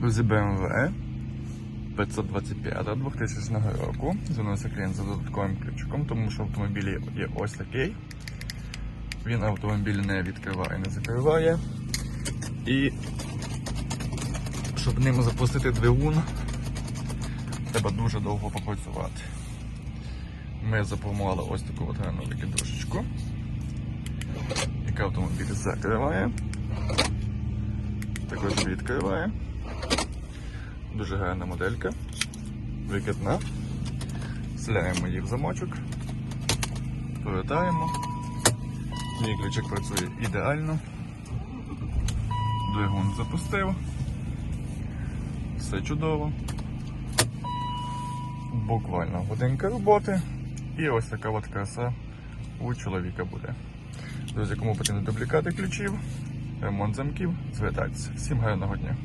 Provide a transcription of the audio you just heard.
Друзі, BMW 525 2000 року. Звернувся клієнт за додатковим ключиком, тому що в автомобілі є ось такий. Він автомобіль не відкриває, не закриває. І щоб ним запустити двигун, треба дуже довго попрацювати. Ми запланували ось таку от гарну викидушечку, яка автомобіль закриває. Також відкриває. Дуже гарна моделька. Викидна. Вселяємо її в замочок. Повертаємо. Мій ключик працює ідеально. Двигун запустив. Все чудово. Буквально годинка роботи. І ось така от краса у чоловіка буде. Друзі, кому потрібні дублікати ключів, ремонт замків, звертайтеся. Всім гарного дня!